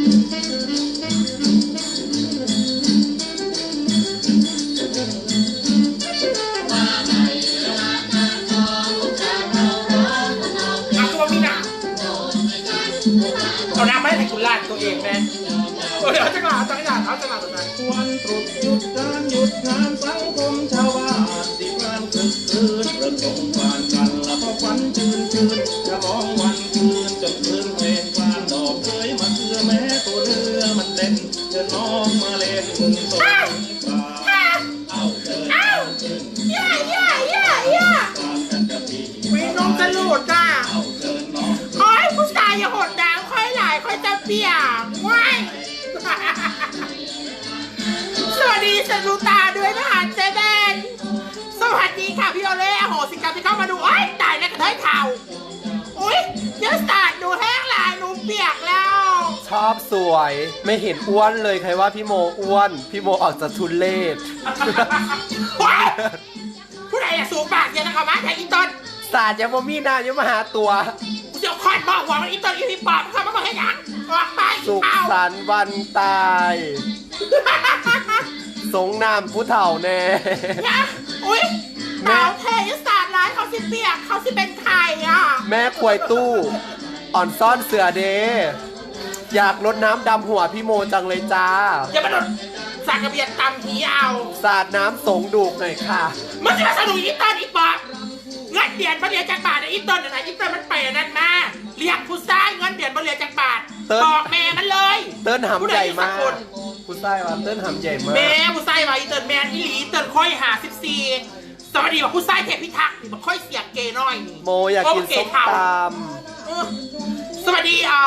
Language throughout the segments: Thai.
เอาตัวมีหนังเอาน้ำไม่ให้คุณลาดตัวเองแม่เออเดี๋ยวจะกล่าวจะกล่าวเขาจะกล่าวแบบนั้นวันตรุษหยุดการหยุดงานสังคมชาวบ้าน อบสวย ไม่เห็นอ้วนเลยใครว่าพี่โมอ้วน พี่โมออกจากทุนเลศ ว้ายผู้ใดอะสูงปากเย็นนะคะมาจากอีต้นศาสตร์ยังบ่มีหน้ายังมาหาตัว กูจะคอยบอกหัวมันอีต้นอีพี่ปอบเขามาบอกให้ยังออกไปสุขเอาสันต์วันตาย สงนามผู้เฒ่าแน่นะอุ้ยหนาวเทยศาสตร์ร้ายเขาสิเปียกเขาสิเป็นใครอะ แม่ควยตู้ อ่อนซ่อนเสือเด อยากลดน้ำดำหัวพี่โมจังเลยจ้า อย่ามาโดนสากกระเบียดตำหีเอา สาดน้ำสงดูกหน่อยค่ะ มันจะมาสนุกอีต้นอีปอบเงินเดือนมาเรียนจากบาทนะอีต้นนะนะอีต้นมันไปอันนั่นมาเรียกผู้ชายเงินเดือนมาเรียนจากบาทเติ้ลบอกแม่มันเลยเติ้นหำใหญ่มากผู้ใดสัคนผู้ชายว่าเติ้นหำใหญ่มาก แม่ผู้ชายว่าอีเติ้นแมนอีหลีเติ้นค่อยหาสิบสี่สวัสดีว่าผู้ชายเทพิทักษ์นี่มันค่อยเสียงเกย์น้อยนี่โมอยากกินโเส้มเท่าตเออสวัสดีอ่า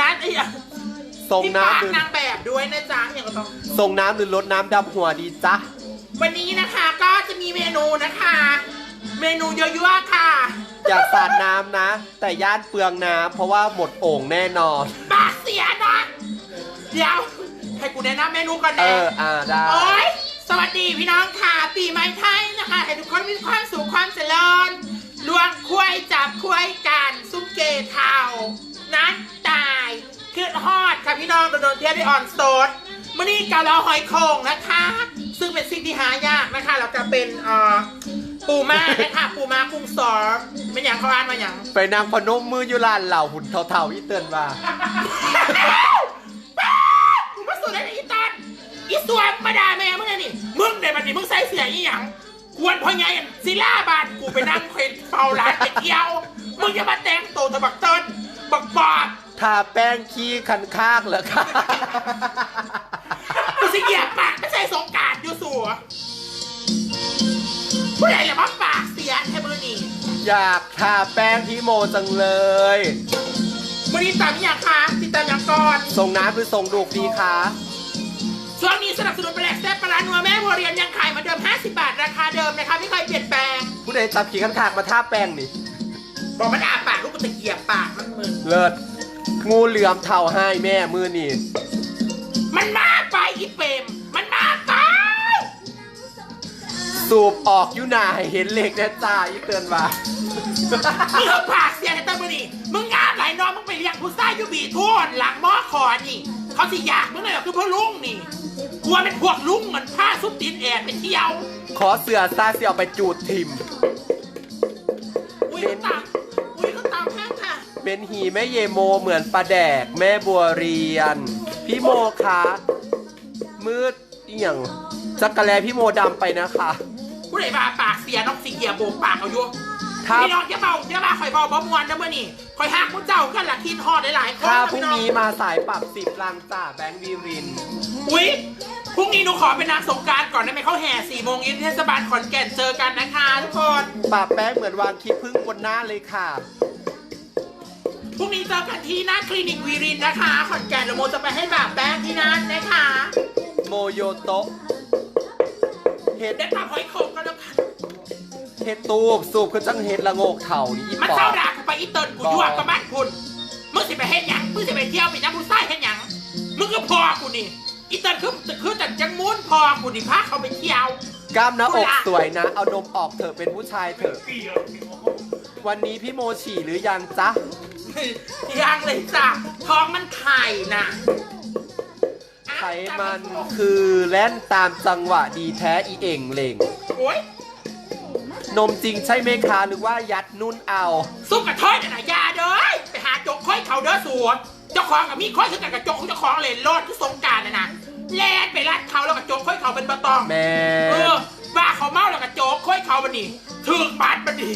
นัทไอ้อะำส่งพี่น้ำปากหรือ นางแบบด้วยนะจ๊ะอย่างก็ต้อง ส่งน้ำหรือลดน้ำดำหัวดีจ๊ะ วันนี้นะคะก็จะมีเมนูนะคะ เมนูเยอะๆค่ะอยากสาดน้ำนะ แต่ย่านเปลืองน้ำเพราะว่าหมดโอ่งแน่นอน ปากเสียนะ เดี๋ยวให้กูแนะนำเมนูก่อนเอแน่ออ่าได้ โอ้ยสวัสดีพี่น้องค่ะ ปีใหม่ไทยนะคะให้ทุกคนมีความสุขความเจริญลวงควายจับควายกัน ซุ่มเกเทา นั้นตายขึ้นฮอดค่ะพี่น้องโดนๆเที่ยวได้อ่อนโสดมื่อนี้กาเราหอยโข่งนะคะ ซึ่งเป็นสิ่งที่หายากนะคะแล้วก็เป็นเอ่อปูม้านะคะปูม้ากุ้งสอเป็นอย่างเขาอ่านมาอย่างไปนางพนมมืออยู่ลานเหล่าหุ่นเทาๆอีเตือนว่ากูมาสู่ได้อีตอนอีสวมมาด่าแม่มึงไงนี่มึงเดี๋ยวมันนี่มึงใส่เสียอีหยังควรพ่อไงซิล่าบานกูไปนั่งเควนเฝ้าร้านไปเที่ยวมึงจะมาแต่งตัวตะบักเติ้น บักปอบทาแป้งขี้คันคากเหรอคะกูสิเหยียบปากไม่ใช่สงกรารอยู่สัวผู้ใดละมาปากเสียแค่มือนี่อยากทาแป้งพี่โมจังเลย มือนี้ตามอย่างคะติดตามอย่างก่อนส่งน้ำหรือส่งดูกดีคะช่วงนี้สนับสนุนแปลกแซ่บปลาร้านัวแม่บัวเรียนยังขายเหมือนเดิม 50 บาท ราคาเดิมนะคะ ไม่เคยเปลี่ยนแปลง ผู้ใดจับขี้คันคากมาทาแป้งนี่ บอกมันอาปากลูกกู ตะเกียบปากมันมึนเลิศงูเหลือมเท่าให้แม่มือนี่มันมากไปอีเปรมมันมากไปสูบออกอยุนาให้เห็นเหล็กแน่จ้าอีเตือนว่า มึงเอาปากเสียในตะมือนี่มึงงามหลายน้องมึงไปเลี้ยงผู้ชายอยู่บีทุ่นหลังหม้อคอนี่ เขาสิอยากมึงเลยเหรอคือพวกลุงนี่กลัวเป็นพวกลุงเหมือนผ้าซุปตีนแอนไปเที่ยวขอเสือซาเสียวไปจูดทิม อุ้ยก็ตา เป็นหีแม่เยโมเหมือนปลาแดก แม่บัวเรียน พี่โมคะมืดเอี่ยงจักรแลพี่โมดำไปนะคะ ผู้ใดมาปากเสียน้องสีเกียโบกปากเอาอยู่ถ้าพี่น้องอย่าเบาอย่ามาคอยเบาบ่มวนนะเมื่อนี่คอยหักมุ้เจ้ากันละคิดฮอดหลายๆคนถ้านะพรุ่พี่งน้องนี้มาสายปรับสิบลังจ่าแบงค์วีริน อุ้ยพรุ่งนี้หนูขอเป็นนางสงกรารก่อนได้ไหมเขาแห่สี่โมงเย็นที่เทศบาลขอนแก่นเจอกันนะคะทุกคน ปากแป้งเหมือนวางคลิปพึ่งบนหน้าเลยค่ะ พรุ่งนี้เจอกันที่หน้าคลินิกวีรินนะคะ ขอนแก่นเดี๋ยวโมจะไปให้แบบแป้งที่นั่นนะคะโมโยโตะเห็ดได้ทำหอยโขงกันแล้วกันเห็ดตูบสูบคือจังเห็ดละโงกเถ่านี่อีมันปอเข้าด่ากูไปอีเติร์นกูยั่วกับบ้านคุณมึงสิไปเฮ็ดหยังมึงสิไปเที่ยวไปยังผู้ใต้เฮ็ดหยังมึงก็พอกูนี่อีเติร์นคือคือแต่จังมุนพอกูนี่พาเขาไปเที่ยวกล้ามหน้าอกสวยนะ เอานมออกเถอะเป็นผู้ชายเถอะ วันนี้พี่โมฉี่หรือยังจ๊ะ ยังเลยจ้ะท้องมันไข่นะไขมันคือแล่นตามจังหวะดีแท้อีเอ่งเหล่ง โอ๊ยนมจริงใช่ไหมคะหรือว่ายัดนุ่นเอา ซุปกระเทยน่ะนะอยาเด้อไปหาจกค่อยเขาเด้อสวนเจ้าของกับมีค่อยคือกันกับจกของเจ้าของเลยโลดที่สงกรารน่ะนะแล่นไปรัดเขาแล้วก็จกค่อยเขาเป็นบะตอง แม่ เออว่าเขาเมาแล้วก็โจกค่อยเขาบันนี่ถึกบาดบันนี่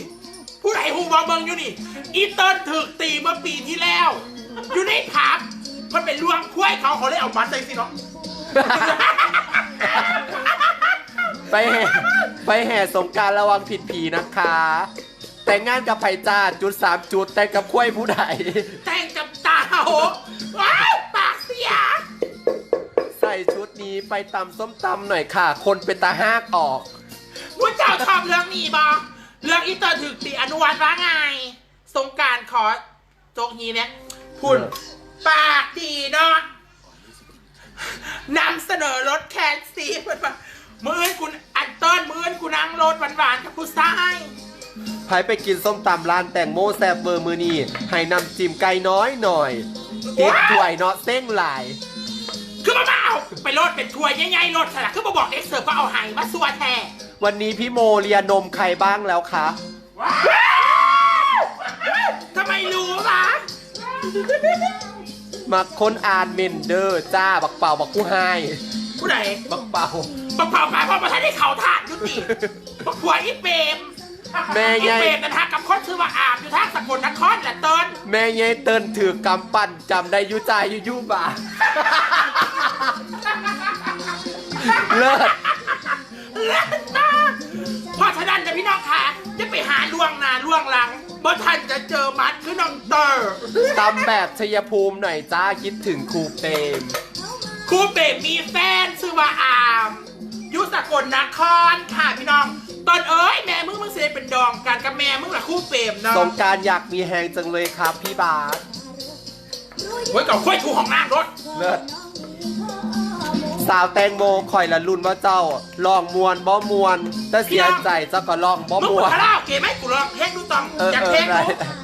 ผู้ใดหูบอเบิงอยู่นี่ อีเติ้ลถึกตีเมื่อปีที่แล้ว อยู่ในผับมันเป็นลวงคุ้ยเขาเขาเลยเอาบัตรใส่สิเนาะ ไปแห่ไปแห่สงกรารระวังผิดผีนะคะ แต่งงานกับไผ่จ้าจุดสามจุดแต่งกับคุ้ยผู้ใดแต่งกับตาโหว้ายปากเสีย ใส่ชุดนี้ไปตำส้มตำหน่อยค่ะ คนเป็นตาห้ากออกผู้เจ้าชอบเรื่องนี้บอเรื่ องอีเติ้ลถึกตีอนุวัตว่าไง สงกรารขอโจกนี้เนี่ยพุ่นเออปากดีเนาะนำเสนอรถแคนซีเพื่อนว่ามืออนคุณอันเติ้ลมืออนคุณนั่งรถหวานๆกับผู้ชายไผ่ไปกินส้มตำร้านแตงโมแซบเบอร์มือนี่ให้นำจิ้มไก่น้อยหน่อยติดถ้วยเนาะเส้งหลาย คือมาเอาไปรถเป็นทัวร์ใหญ่ๆรถสลักคือมาบอกเด็กเสิร์ฟก็เอาไห้มาสัวแท้ วันนี้พี่โมเรียนนมใครบ้างแล้วคะ ทำไมรู้ล่ะมาค้นอ่านเมนเดอร์จ้าบักเป่าบักกู้ไฮผู้ใดบักเป่า บักเผาหมายความว่าท่านได้เข่าถาดยุติบักหัวอีเปรมแม่อียายเปรมนะฮะกับคนชื่อว่าอาบอยู่ทางสกลนครแหละเติ้ลแม่ยายเติ้นถือกำปั้นจำได้อยุใจายอยุยุบาเลิศ เลิศมาก เพราะฉะนั้นนะพี่น้องค่ะจะไปหาล่วงหน้าล่วงหลังบ่ท่านจะเจอมัดคือน้องเตอร์ตำแบบชัยภูมิหน่อยจ้าคิดถึงครูเปรมครูเปรมมีแฟนชื่อว่าอามอยุสกลนครค่ะพี่น้อง ตอนเอ้ยแม่มึงมึงเสียเป็นดองกันกับแม่มึงล่ะครูเปรมเนาะสงกรารอยากมีแหงจังเลยครับพี่บาสไว้กับค่อยถูของน้ำรถเลิศ สาวแตงโมคอยละลุนว่าเจ้าลองมวนบ่มวนแต่เสียใจเจ้าก็ลองบ่มึงมเปิวดนคาราโอเกะไหมกูลองเพลงดูตองเอออยากเออเพลงได้ กูแ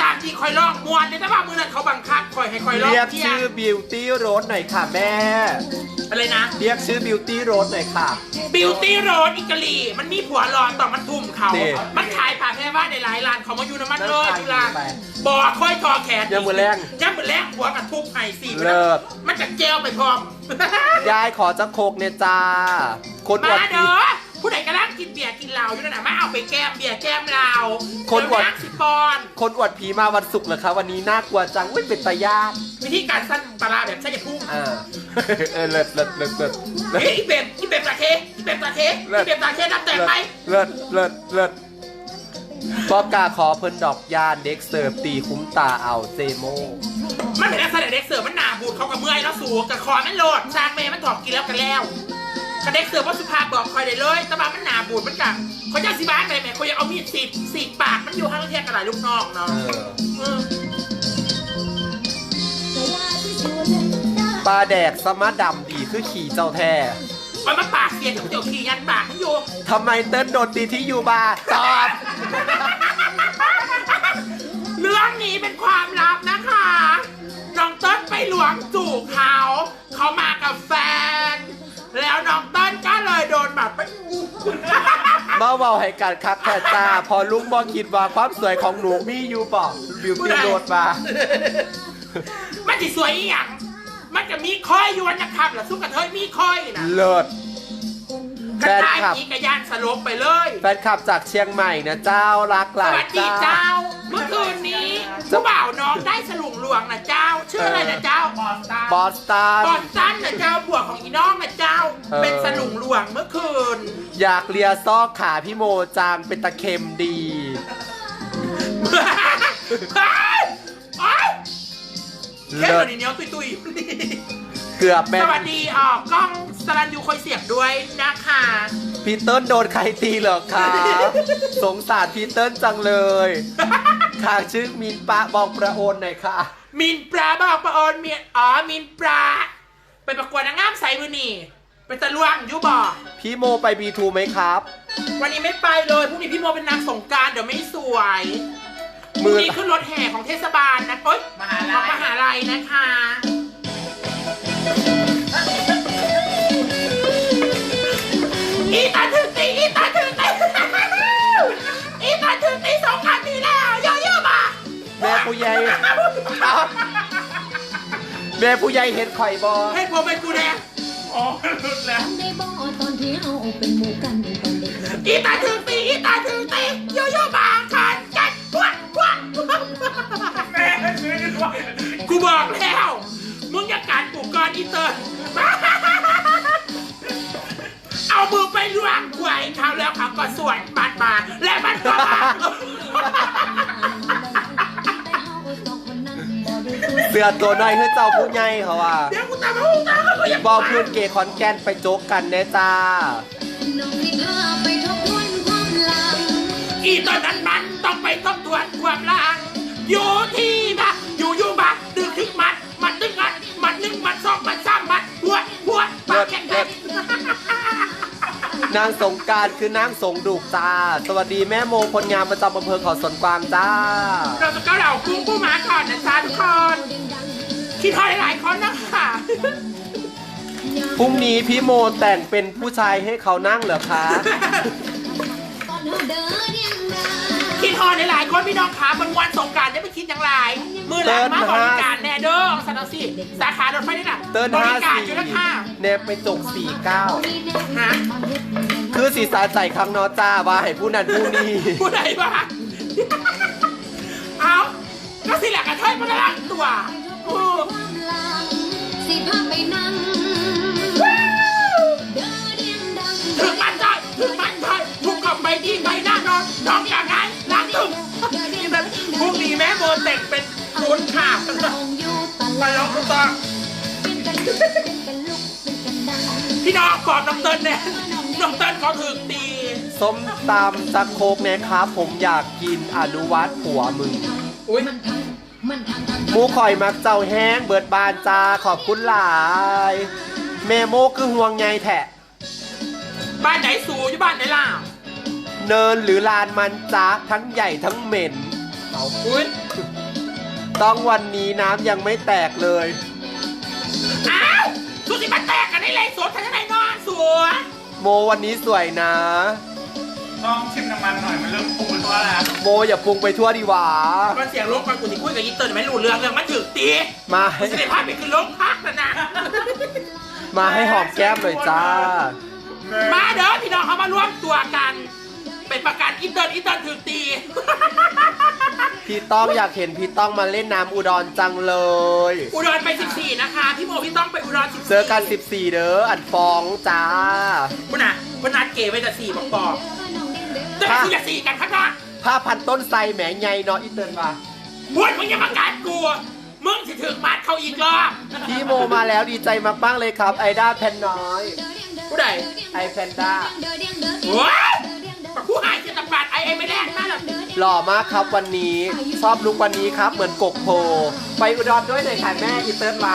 ต่ตามที่คอยร้องมวนเนี่ยแต่ว่ามือนั้นเขาบังคับคอยให้คอยร้องเรียกเที่ยชื่อบิวตี้โรสหน่อยค่ะแม่ อะไรนะเรียกชื่อบิวตี้โรสหน่อยค่ะ บิวตี้โรดอิตาลีมันมีผัวรอนต่อมันทุ่มเขา นี่ มันขายผ่านแค่ว่าในหลายร้านเขามาอยู่น้ำมันเลยนั่นขายทุลานไปบอกค่อยทอแขนยังมือแรงยังมือแรงหัวกับทุบไห้สี่เลิศ มันจะเจลไปพร้อม ยายขอจะโคกเนี่ยจ้าคนอวมาดเด้อ ผู้ใดกำลังกินเบียร์กินเหล้าอยู่นั่นน่ะมาเอาไปแก้มเบียร์แก้มเหล้าคนอวดเดี๋ยนักสิปอน คนอวดผีมาวันศุกร์เหรอคะวันนี้น่ากลัวจังอุ้ยเป็นตายากวิธีการสั้นปลาร้าแบบใช้ยาพุ่งอ่า เออเลิศเลิศเลิศเลิศเลิศเฮ้ยอีเบมอีเบมตาเคอีเบมตาเคเลิศอีเบมตาเคนับแต่งไหมเลิศเลิศเลิศบอกกล้าขอเพิ่นดอกยานเด็กเสิร์ฟตีคุ้มตาเอาเจโม มันเป็นนักแสดงเด็กเสือมันหนาบูดเขากับเมื่อยแล้วสูงกับคอมันโหลดสร้างเมย์มันถอดกินแล้วกันแล้ว กระเด็กเสือว่าสุภาพบอกคอยได้เลยแตะบามันหนาบูดมันกัเขาจะสิบ้านไปไหมเขาอยากเอามีดสีดสีดปากมันอยู่ข้างเทียงกับหลายลูกน้องเนาะเออเออปลาแดกสมาดำดีคือขี่เจ้าแท้มันมาปากเสียกับเจ้าขี่ยันปากมันอยู่ทำไมเต้นโดนตีที่อยู่บาร์ตอบเรื่องนี้เป็นความลับนะคะ น้องเต้นไปหลวงจู่เขา เขามากับแฟน แล้วน้องเต้นก็เลยโดนแบบไปมาเบาให้การคักแค่จ้าพอลุงบอกคิดว่าความสวยของหนูมีอยู่บ่บิวตี้โรดมามันจะสวยอีหยังมันจะมีค่อยอยวนนะครับหรือสู้กับเธอมีค่อยนะเลิศกระ แฟนจายคลับอีกระยานสลบไปเลยแฟนคลับจากเชียงใหม่นะเจ้ารักหสลายวัสดีเจ้า เจ้า เมื่อคืนนี้ผู้บ่าวน้องได้สลุงหลวงนะเจ้า ชื่ออะไรนะเจ้าบอสตันบอสตันบอสตันนะเจ้าบวกของอีน้องนะเจ้า เออ เป็นสลุงหลวงเมื่อคืน อยากเลียซอกขาพี่โมจางเป็นตะเข็มดีแค่เลิตัศวนี้เนี้ยตุยตุยเกือบแม่สวัสดีออกกล้อง สรันยูคอยเสียบด้วยนะคะ พีเติ้ลโดนใครตีเหรอคะสงสารพีเติ้ลจังเลยค่ะชื่อมินปะบอกประโอนหน่อยค่ะ มินปลาบอกประออนเมียอ๋อมินปลาไปประกวดนางงามใส่มือนี่เป็นตะลวงอยูบอกพี่โมไปบีทูไหมครับ วันนี้ไม่ไปเลยพรุ่งนี้พี่โมเป็นนางสงกรารเดี๋ยวไม่สวยมือนี่ขึ้นรถแห่ของเทศบาลนะโอ๊ยมหาลัย ของมหาลัยนะคะ อีตาถึงตีอีตาถึงตีอีตาถึงตีสองครั้งนี้แล้วเยอะๆมาแม่ผู้ใหญ่เอ้าแม่ผู้ใหญ่เห็นข่อยบอให้ผมเป็นกูแน่อ๋อหลุดแล้วในบ่อตอนที่เอาเป็นหมู่กันตอนเด็กอีตาถึงตีอีตาถึงตีเยอะๆมาขันกันพวกพวกแม่ช่วยด้วยกูบอกแล้วมึงอย่าการปลูกก่อนอีเตอร์ เอามือไปล้วงไขว่เขาแล้วเขาก็สวนบัดมาและมันก็มาเสือตัวน้อยคือเจ้าผู้ใหญ่เขาว่าเดี๋ยวกูตามมาหูตามมากูอยากบอเพื่อนเกย์คอนแกนไปโจ๊กกันแน่จ้าน้องนี่พาไปทบทวนความหลังอีตอนนั้นมันต้องไปทบทวนความหลังอยู่ นางสงกรารคือนางสงดุกจ้า สวัสดีแม่โมคนงามประจำอำเภอเขาสวนกวางจ้า เราจะก้าวเหล่ากุ้งผู้หมาก่อนนะจ๊ะทุกคนคิดทอดหลายๆคนนะคะพรุ่งนี้พี่โมแต่งเป็นผู้ชายให้เขานั่งเหรอคะตอนเฮาเดินยังไงคิดทอดหลายๆคนพี่น้องขาบนวันสงกรารจะไปคิดอย่างไร มือหลังมาบริการแน่เด้อสันตสิสาขารถไฟนี่น่ะเติ้นบห้าริการสี่อยู่นะคะเนบไปจกสี่เก้าฮะคือสีสาใจครั้งเนอจ้าว่าให้ผู้นั้นผู้นี้ผู้ใดบ้างเอาก็สิแหละกระเทยมันละตัวโอ้ความหลังสิพาไปนั่ง อยู่ตมาลาลอดงดูต่อเป็นกันเป็นกันลุกเป็นกันดังพี่น้องกอดน้องเติ้ลเนี่ยน้องเติ้ลเขาถึงตีส้มตำสักโคกแนะครับ ผมอยากกินอนุวัตผัวมึงอุ้ยมันทำมันทำทำหมูข่อยมักเจ้าแห้งเบิดบานจ้าขอบคุณหลายแม่โมคือห่วงไงแทะบ้านไหนสูอยู่บ้านไหนล่ะเนินหรือลานมันจ้าทั้งใหญ่ทั้งเหม็นเอาอุ้ย ต้องวันนี้น้ำยังไม่แตกเลย อ้าวสุสิมาแตกกันได้เลยสวนทันไหนนอนสวนโมวันนี้สวยนะ ต้องชิมน้ำมันหน่อยมันเริ่มปูดตัวแล้วโมอย่าปรุงไปทั่วดีหว่ามันเสียงลบกันกูสิคุยกับอีเติ้ลไม่รู้เรื่องเรื่องมันถึกตีมา กูให้สิได้พาไปขึ้นโรงพักนะนะ มาให้หอมแก้มหน่อยจ้า มาเด้อพี่น้องเขามาร่วมตัวกัน เป็นประกันอีเติ้ลอีเติ้ลถึกตี พี่ต้องอยากเห็นพี่ต้องมาเล่นน้ำอุดรจังเลย อุดรไป 14 นะคะ พี่โมพี่ต้องไปอุดร14เจอกัน 14 เด้ออันฟองจ้าคุณน่ะคุณนัดเก๋ไปแต่สี่บอกบอกแต่ไม่คืออย่าสี่กันข้างนอกผ้าพันต้นไทรแหมใหญ่เนาะอีเติร์นว่าพูดมึงอย่ามาการกูมึงสิถึงมัดเขาอีกรอบพี่โมมาแล้วดีใจมากๆเลยครับไอด้าแพนน้อย ผู้ใดไอแพนด้าโอ้ย ผู้หายจิตปัดไอไอไม่แลกมาหรอกหล่อมากครับวันนี้ชอบลุกวันนี้ครับ เหมือนกกโพ ไปอุดรด้วยหน่อยค่ะแม่อีเติร์นมา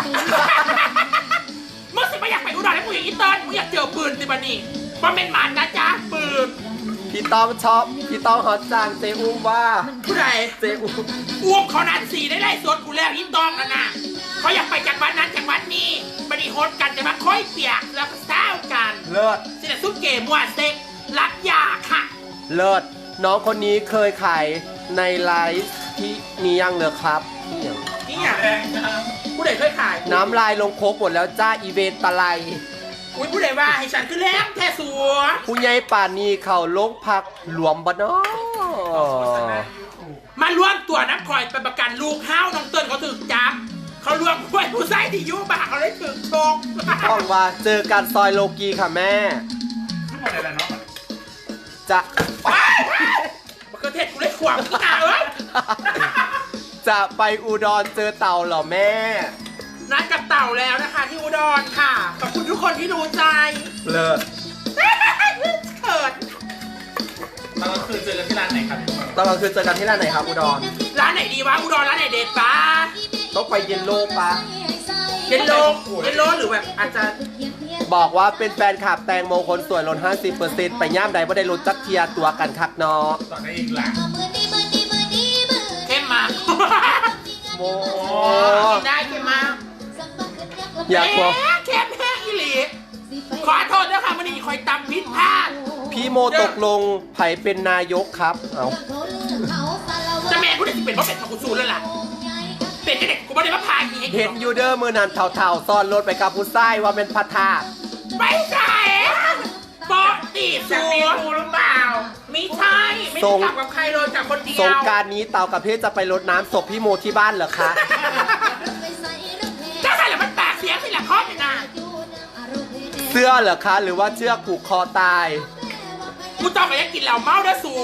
มึงสิไม่อยากไปอุดรแล้วกูอยากอีเติ้ลมึงอยากเจอปืนสิบันนี่มันเป็นหมันนะจ๊ะปืนพี่ต้องชอบพี่ต้องฮอตจังเจอุ้มว่าผู้ใดเจอุ้มอ้วมเขานัดสี่ได้ไล่สวนกูแล้วอีตองนะนะเขาอยากไปจากวันนั้นจากวันนี้บันนี่โฮสกันแต่มาค่อยเปียกแล้วก็เศร้ากัน เลิศสิแต่ซุปเกมมัวเซ็ก รักยาค่ะ เลิศน้องคนนี้เคยขายในไลฟ์ที่นี้ยังเลยครับนี่ยังนี่อย่างแรงจังผู้ใดเคยขาย น้ำลายลงโคกหมดแล้วจ้าอีเวนต์ตะไลอุ้ยผู้ใดว่าให้ฉันขึ้นแล้วแค่สัวผู้ใหญ่ป่านนี้เขาลงพักหลวมบ่เนาะมาร่วมตัวน้ำคอยเป็นประกันลูกห้าวน้องเติ้ลเขาถึงจับเขารวมด้วยผู้ใส่ที่อยุบาเขาเลยถึงชกต้องว่าเจอกันซอยโลกีค่ะแม่ทุกคนเลยแหละเนาะ จะมันก็เทศกูเลยขวางกูตาเอ้ยจะไปอุดรเจอเต่าเหรอแม่ นัดกับเต่าแล้วนะคะ ที่อุดรค่ะ ขอบคุณทุกคนที่ดูใจ เลิศเขิดตอนกลางคืนเจอกันที่ร้านไหนครับพี่โมตอนกลางคืนเจอกันที่ร้านไหนครับอุดร ร้านไหนดีวะอุดรร้านไหนเด็ดปะต้องไปเย็นโลกปะเย็นโลเย็นโลหรือแบบอาจจะ บอกว่าเป็นแฟนคลับแตงโมคนสวยลด50%ไปย่ามใดไม่ได้ลดจักเทียตัวกันคักเนาะต่อได้อีกหลังเคโมกินได้เค็มมากอยากบอกเอ๊ะเค็มแห้งอีหลีขอโทษด้วยค่ะมันนี่คอยตำพิษพลาดพี่โมตกลงไผเป็นนายกครับ เอาจะแม่กูได้สิเป็นเพราะเป็นของกูซูแล้วล่ะ เป็นเด็กกูไม่ได้มาพาอีให้เห็นอยูเดอร์มือนันเท่าๆซ่อนรถไปกับผู้ชายว่าเป็นพัทธาไม่ใช่ปอตีบจะสูมีกูหรือเปล่าไม่ใช่ไม่ได้กลับกับใครเลยจากคนเดียวสงกรารนี้เต่ากับเพชรจะไปรดน้ำศพพี่โมที่บ้านเหรอคะ ก็ใช่แหละมันปากเสียงสิละครเนี่ยนะเสื้อเหรอคะ หรือว่าเชือกผูกคอตาย กูต้องไปยังกินเหล้าเมาเด้อสู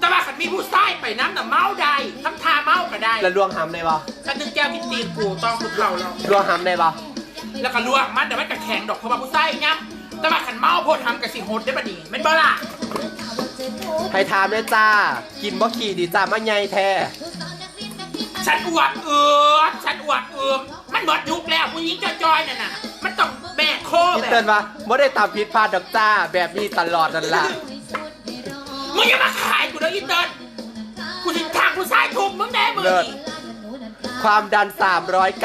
แต่ว่าขันมีผู้ชายไปน้ำน่ะเมาได้ทำทาเมาก็ได้แล้วลวงหำได้ปะฉันนึงแก้วกินตีนกูต้องกูเข่าแล้ว ลวงหำได้ปะแล้วก็ลวกมันแต่ไม่กระแข็งดอกเพราะว่าผู้ชายเนี่ยแต่ว่าขันเมาโพดทำกับสิโหดได้ปะนี่ไม่นบ่ล่ะให้ถามเลยจ้า กินบ่ขี่ดีจ้ามาใหญ่แท้ ฉันอวดเอือมฉันอวดเอือมมันหมดยุคแล้วผู้หญิงจอยๆน่ะน่ะ มันต้องแบกโคพี่แบเตืบอนว่าไม่ได้ตามพิษพลาดดอกจ้า แบบนี้ตลอดนั่นล่ะ มึงอย่ามาขายกูเด้ออีเติ้ลกูจะทางผู้ชายทุบมึงแน่มึงเลิศ นี่ความดัน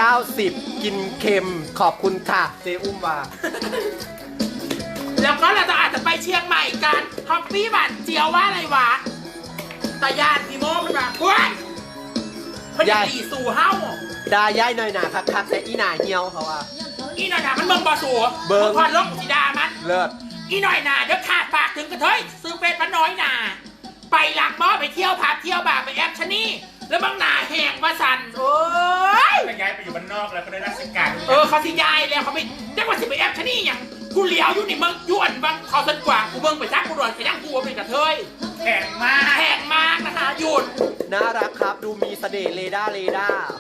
390 กินเค็มขอบคุณค่ะ เจอุ้มว่าแล้วก็เราจะอาจจะไปเชียงใหม่กันฮอปปี้บันเจียวว่าอะไรวะตายานพี่โมมันแบบว้ายมันจะยายตีสู่เฮ้าดาย้ายหน่อยหนาคักๆแต่อีหนาเหี่ยวเขาว่า อีหน่อยหนามันเบิ่งบ่สู่เบิ่ง พอลกสีดามัน เลิศ อีหน่อยหนาเดี๋ยวขาดปากถึงกระเทยซื้อเป็ดมันน้อยหนาไปหลักหม้อไปเที่ยวผับเที่ยวบาร์ไปแอปชะนี่แล้วบางหนาแหงมาสั่นโอ้ยจะย้ายไปอยู่บ้านนอกแล้วก็ได้ราชการเออเขาสิยายแล้วเขาไปเรียกว่าสิไปแอปชะนี่อย่างกูเหลียวอยู่นี่มึงยวนบางเขาสันกว่ากูเบิ่งไปทักกูโดนไปทักกูว่าเป็นกระเทยแข็งมากแพงมากนะคะหยุดน่ารักครับดูมีเสน่ห์เรดาร์เรดาร์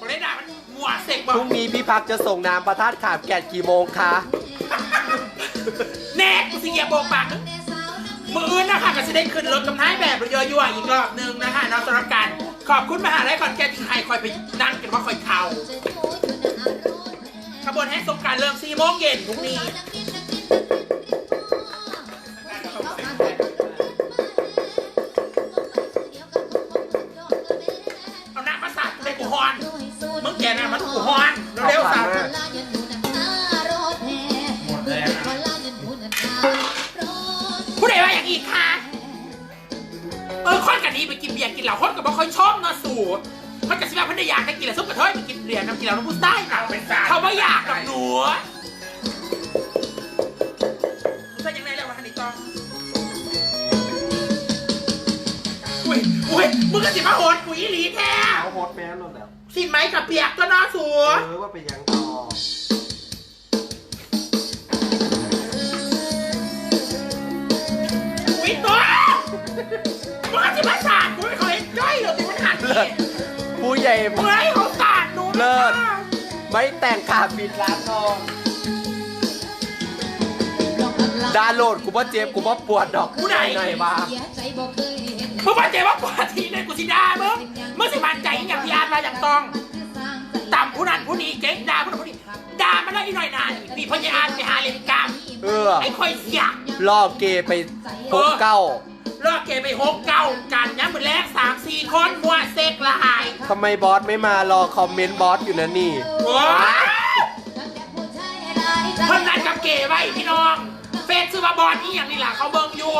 บริดามันมัวเสกบอพกรุ่งนี้พี่พักจะส่งน้ำประทาดขามแก่นกี่โมงคะแน่กูสิ เหยียบโบกปากมืออื่นนะคะก็จะได้ขึ้นรถกำท้ายแบบเยอะๆอีกรอบหนึงนะคะน้องสำหรับการขอบคุณมหาลัยขอนแก่นที่ให้คอยไปนั่งกันว่าคอยเข่าขบวนแห่สงกรารเริ่ม4โมงเย็นพรุ่งนี้ เบียร์กินเหล้าคนก็บ่ค่อยชอบเนาะสู่มันก็สิว่าเพันได้อยากได้กินแล้วซุปกระเทยไปกินเบียร์น้ำกินเหล้าน้ำผู้ใต้น่ะเป็นสาร เขาไม่อยากกับหนูมึงเป็นยังไงแล้ววะฮันนี่ตองอุ้ยอุ้ยมึงก็สิมาโหดกูอีหลีแท้เอาโฮสแม่นลงแล้วสิไหมกับเปียกก็นอสูเออว่าไปยังต่ออุ้ยตัวมึงก็สิมาสาดกูให้เขา จ้อยเหรอที่มันหันเลิศนี่ผู้ใหญ่มึงให้เขาสาดหนูนะเลิศไม่แต่งขาปิดร้านนอนดาโหลดกูว่าเจ็บกูว่าปวดดอกหน่อยบ้ามึงมาเจ๊ว่าปาทีเลยกูสิด่ามึงมึงสิมันใจอย่างพี่อาร์ตมาอย่างตองต่ำผู้นั้นผู้นี้เก่งด่าผู้นั้นผู้นี้ด่ามันแล้วอีหน่อยนานนี่พญาอาร์ตไปหาเล่นกรรมเออไอ้คอยเสีย ล่อเกย์ไปพบเก้าลอก เกไปหกเก้ากันย้ำมือแรกสามสี่คนมัวเซกละหายทำไมบอสไม่มารอคอมเมนต์บอสอยู่นะนี่โอ้ยเพิ่นนัดกับเกไว้พี่น้อง เฟซซื้อมาบอลนี่อย่างนี้ล่ะเขาเบิ่งอยู่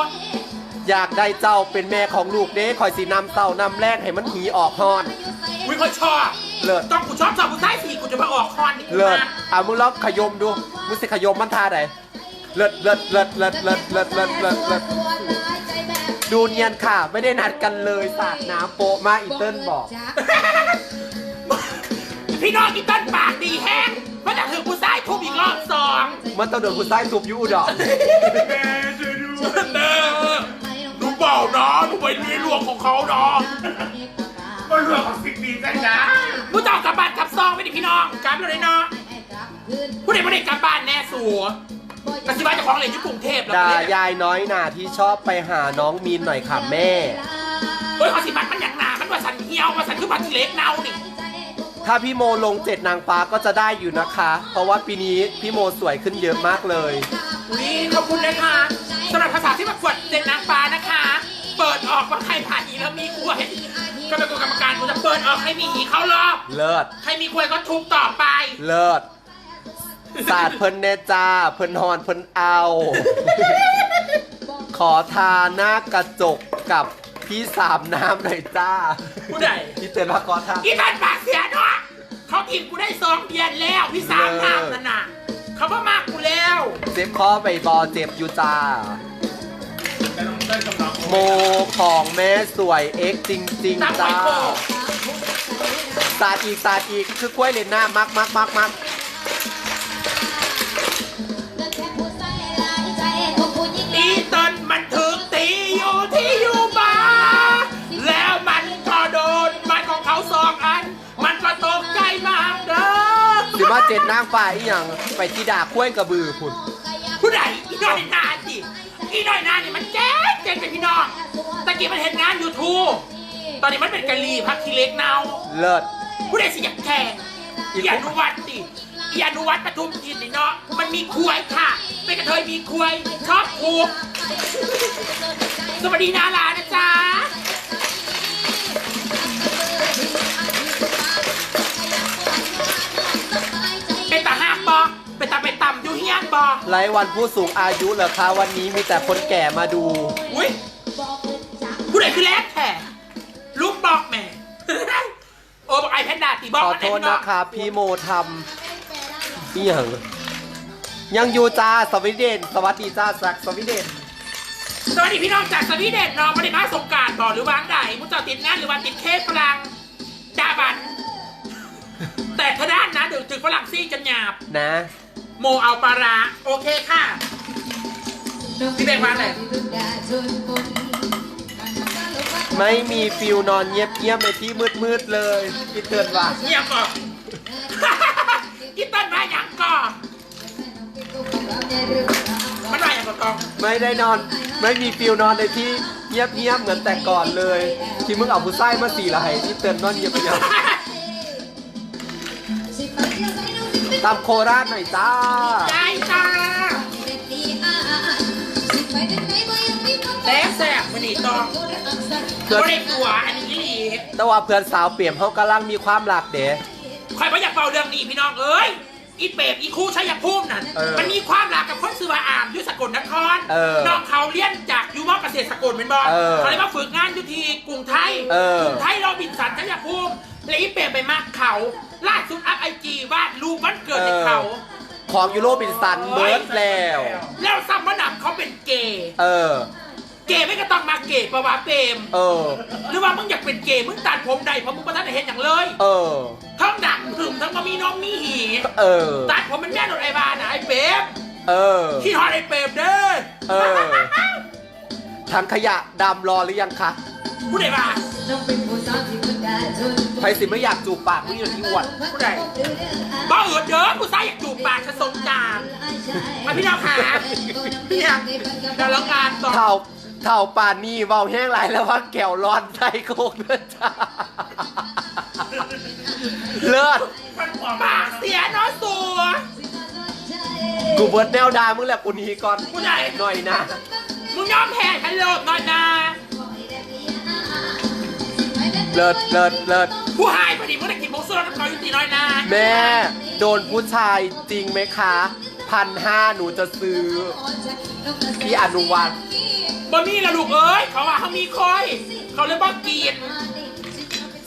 อยากได้เจ้าเป็นแม่ของลูกเด้คอยสีนำเต้านำแรกให้มันหีออกฮอน อุ้ยเขาชอบเลิศ ต้องกูชอบชอบกูใต้สีกูจะมาออกคอนนี่กูเลิศมาอะมึงลองขยมดูมึงสิขยมมันท่าไหนเลิศเลิศเลิศเลิศเลิศเลิศเลิศเลิศเลิศ ดูเนียนค่ะ ไม่ได้นัดกันเลยสาดน้ำโปะมาอีเติ้ลบอก พี่น้องอีต้นปากดีแห้งมันจะถึงกูใต้ทุบอีกรอบสองมันต้องโดนคุณไส้ทุบอยูอุดอก แม่ช่วยด้วยเด้อหนูเบาเนาะหนูไปเรียนหลวงของเขาเนาะก็เรื่องของสิ่งดีใจนะกูจะเอากลับบ้านกลับซองไม่ดิพี่น้องกลับเลยเนาะผู้ใดผู้ใดกลับบ้านแน่สัว กสิบ้านเจ้าของเลยอยู่กรุงเทพแล้วด่าก็เลยยายน้อยหนาที่ชอบไปหาน้องมีนหน่อยค่ะแม่ เฮ้ยเขาสิบัตมันอย่างหนามันว่าสันเหี่ยวว่าสันคือบัตรทีเล็กเน่านี่ถ้าพี่โมลงเจ็ดนางฟ้าก็จะได้อยู่นะคะ เพราะว่าปีนี้พี่โมสวยขึ้นเยอะมากเลย อุ้ยขอบคุณนะคะสำหรับภาษาที่ประกวดเจ็ดนางฟ้านะคะ เปิดออกว่าใครผ่านอีแล้วมีกล้วยก็เป็นกรรมการกูจะเปิดปิดออกให้มีหีเข้ารอบเลิศ ใครมีควยก็ทุบต่อไป เลิศ ศาสตร์เพิ่นเนจ้า เพิ่นฮอนเพิ่นเอา ขอทาหน้ากระจกกับพี่สามน้ำหน่อยจ้าผู้ใดพี่เตือนว่าขอทา อีท่านปากเสียเนาะเขากินกูได้สองเดือนแล้วพี่สามทางนั่นน่ะเขาบ่มากกูแล้วเจ็บคอไปบอเจ็บอยู่จ้า แต่ต้องเต้นกำลังโมของแม่สวยเอ็กจริง ตามๆหอจ้ายโขกสาดอีกสาดอีกคือกล้วยเลนหน้ามักมักมักมัก หรือว่าเจ็ดนางฟ้าอีหยังไปที่ด่ากล้วยกระบือพุ่นผู้ใดอีน้อยนาสิอีน้อยนานี่มันเจ๊งเจ๊งเป็นพี่น้องตะกี้มันเห็นงานยูทูบตอนนี้มันเป็นกะลีพักทีเล็กเนาเลิศผู้ใดสิอยากแข่งอีอนุวัตติอีอนุวัตปทุมทินนี่เนาะมันมีควยค่ะ เป็นกระเทยมีควยชอบผูกสวัสดีนาลานะจ๊ะำอยู่เฮียนบอไร้วันผู้สูงอายุเหรอคะวันนี้มีแต่คนแก่มาดู อุ้ยผู้ใดคือแรกแท้ลูกบอกแม่ โอ้บอกไอแพนด้าตีบอกขออันไหโทษนเนาะนะคะพี่โมทำนี่ยังยังอยู่จ้าสวีเดน สวัสดีจ้าสักสวีเดน สวัสดีพี่น้องจากสวีเดนเนาะไม่ได้มาสงกรารบอกหรือวางใดมุ้งเจ้าติดงานหรือว่าติดเคสฝรั่งดาบัน แต่ถ้าด้านนะเดี๋ยวถึงฝรั่งซี่จะหยาบนะ โมเอาปลาร้าโอเคค่ะ พี่เบงว่าอะไร ไม่มีฟิลนอนเงียบเงียบๆในที่มืดมืดๆเลยพี่เตือนว่าเงียบก่อนกินต้นไม้หยังก่อนมันว่าอย่างก่อนกองไม่ได้นอน ไม่มีฟิลนอนในที่เงียบเงียบๆเหมือนแต่ก่อนเลยที่มึงเอาผู้ไส้มาสี่ละให้พี่เตือนนอนเงียบเงียบๆ ตามโคราชหน่อยจ้า ได้จ้าแซ่บแซ่บมันนี่ต้องเกิด ไม่ได้กลัวอันนี้อีหลีแต่ว่าเพื่อนสาวเปี่ยมเขากำลังมีความหลากเด๋ ใครไม่อยากเป่าเรื่องนี้พี่น้องเอ้ยอีเปรบอีคู่ชัยภูมินั่นเออมันมีความรักกับคนซื้อว่าอามอยุสกลนครเออน้องเขาเลี้ยนจากยูมอเกษตรสกลเป็นบอลเออเขาเลยมาฝึกงานอยู่ที่กรุงไทยเออ กรุงไทยเราบินสันชัยภูมิ และอีเปรบไปมากเขาล่าสุดอัพไอจีวาดรูปวันเกิดในเขาของยูโรบินสันเบิร์ดแล้ว แล้วซัมมะนำเขาเป็นเกย์ เออ เกย์ไม่ก็ต้องมาเกย์ประวาเปรมเออ หรือว่ามึงอยากเป็นเกย์มึงตัดผมใดเพราะมึงประทันเห็นอย่างเลย เออ ทั้งดังหึมทั้งมามีน้องมีหีเออ ตัดผมเป็นแม่นดไอ้บานนะไอ้เปรมเออที่ทอดไอ้เปรมเด้อ เออ ถังขยะดำรอหรือยังคะผู้ใดบ้าใครสิไม่อยากจูบปากมึงอยู่ที่อ้วนผู้ใดบ้าเอิดเด้อผู้ชายอยากจูบปากฉันสงจารมาพี่น้องขาเนี่ยเดี๋ยวแล้วงานต่อเท่าเท่าป่านนี่เบาแห้งหลายแล้วว่าแก้วร้อนใส่โคกเด้อจ้าเลิศปากเสียเน้อสัว กูเบิร์ดแนวดามึงแหละกูหนีก่อนผู้ใดหน่อยนะ มึงยอมแพ้ฉันเลิกหน่อยนะเลิศเลิศเลิศผู้หายพอดีมึงได้กินมุกโซ่น้ำคอยยุติน้อยนะแม่โดนผู้ชายจริงไหมคะพันห้าหนูจะซื้อ พี่อนุวัฒน์บ่มีละลูกเอ้ย เขาว่าเขามีคอย เขาเลยบอกกิน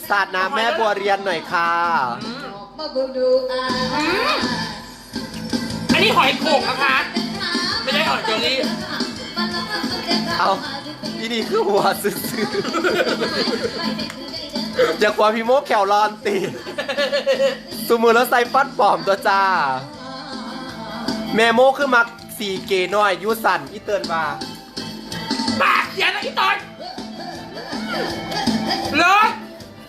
สาดน้ำแม่บัวเรียนหน่อยค่ะอั นนี้หอยโขงนะคะ ไม่ได้หอยเจอรี่เอาอีนี่คือหัวซื้อๆอย่ากลัวพี่โมกแขวร้อนตีสุมือแล้วใส่ฟัดปลอมตัวจ้า แม่โมคือมักสี่เกน้อยอยูสันอีเตือนมาปากเสียนะอีตอนเลย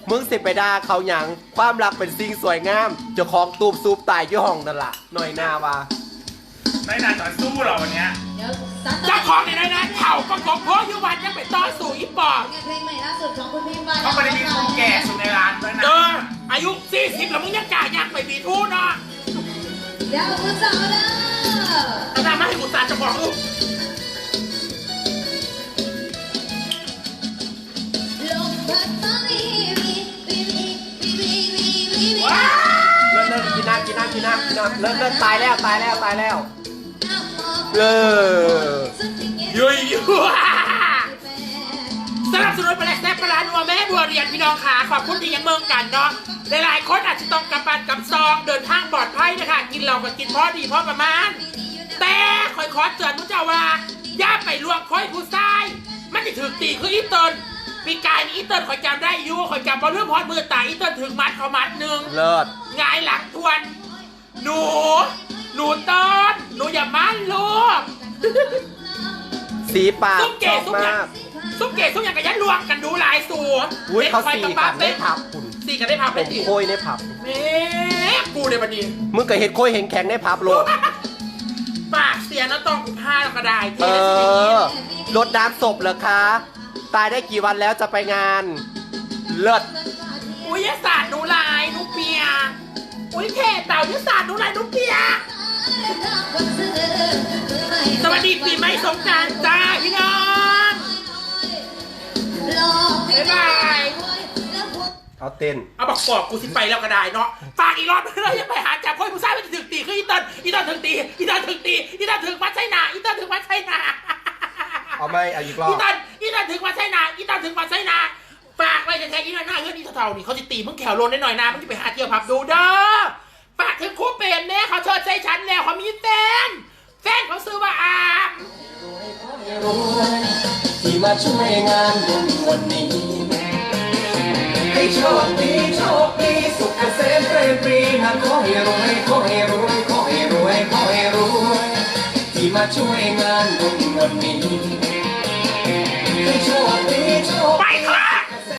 มึงสิไปด่าเขาหยังความรักเป็นสิ่งสวยงามเจ้าของตูบซูบตายอยู่ห้องนั่นล่ะหน่อยหน้าว่า ไม่นานต่อสู้หรอวันเนี้ยเจ้าของในนั้นนะเผาประกบเพราะยุวันยังไปต่อสู้อีปอบเพลงใหม่ล่าสุดของคุณพิมพ์วานเขาไม่ได้มีคนแก่สุดในร้านด้วยนะเอออายุสี่สิบแล้วมึงยังกล้ายังไปมีทู่เนาะเดี๋ยวคุณสาวเด้อแล้วทำไม่ให้กูตาจะบอกลูกลมพัมาวี เลิกเลิกกินน้ำกินน้ำกินน้ำกินน้ำเลิกเลิกตายแล้วตายแล้วตายแล้ว เออยุยยุยสนับสนุนไปแลกแซ่บปลาร้านัวแม่บัวเรียนพี่น้องค่ะขอบคุณที่ยังเมืองกันเนาะหลายๆคนอาจจะต้องกำปันกับซองเดินทางปลอดภัยนะคะกินเราก็กินพอดีพอประมาณ แต่คอยขอเตือนมุเจ้าว่าอย่าไปลวงคอยผู้ชาย มันจะถึงตีคืออีเตินปีกายนี่อีเตินคอยจำได้อยู่คอยจำพอเรื่องพอดมือตายอีเตินถึงมัดเขามัดหนึ่งเลิศหงายหลังทวน หนู หนูต้นหนูอย่ามั่นลูก สีปากซุ่มชเก๋อบซุ่มอย่ามางกซุ่มเก๋ซุ่มอย่างกับยันลวงกันดูหลายสัวอุ้ยเขาคอสีกับกัปั๊นบได้เต้นผับคุณสี่กันได้พับผได้มสิโคยในผับแม่กูในบันนี้มึงก็เห็นโคยเห็นแข็งในผับโลดปากเสียนะต้องกูผ้าแล้วก็ได้เทเอได้สิอรดน้ำศพเหรอคะ ตายได้กี่วันแล้วจะไปงาน เลิศอุ้ยยาศาสตร์หนูลายหนูเปียอุ้ยเทเต่ายาศาสตร์หนูลายหนูเปีย สวัสดีปีใหม่สงกรารจ้าพี่น้อง บ๊ายบายเขาเต้น เอาบอกบอกกูสิไปแล้วก็ได้เนาะฝากอีกรอบนึงเลยอย่าไปหาจับคนผู้ชายมันจะถึงตีคืออีตอนอีตอนถึงตีอีตอนถึงตีอีตอนถึงวัดไชนาอีตอนถึงวัดไชนา เอาไม่เอาอีกรออีบตอนอีตอนถึงวัดไชนาอีตอนถึงวัดไชนาฝากไว้จะแทงอีหน้าหน้าเพื่อนอีเท่าๆนี่เขาจะตีมึงแขวโลนได้หน่อยนะมึงจะไปหาเที่ยวผับดูเด้อ ฝากถึงคู่เป็นเนี่ยเขาเชิดใจฉันแล้วเขามีแฟนแฟนเขาซื้อว่าอามที่มาช่วยงานบุญวันนี้ให้โชคดีโชคดีสุขเกษมเปรมปรีงานขอให้รวยขอให้รวยขอให้รวยขอให้รวยที่มาช่วยงานบุญวันนี้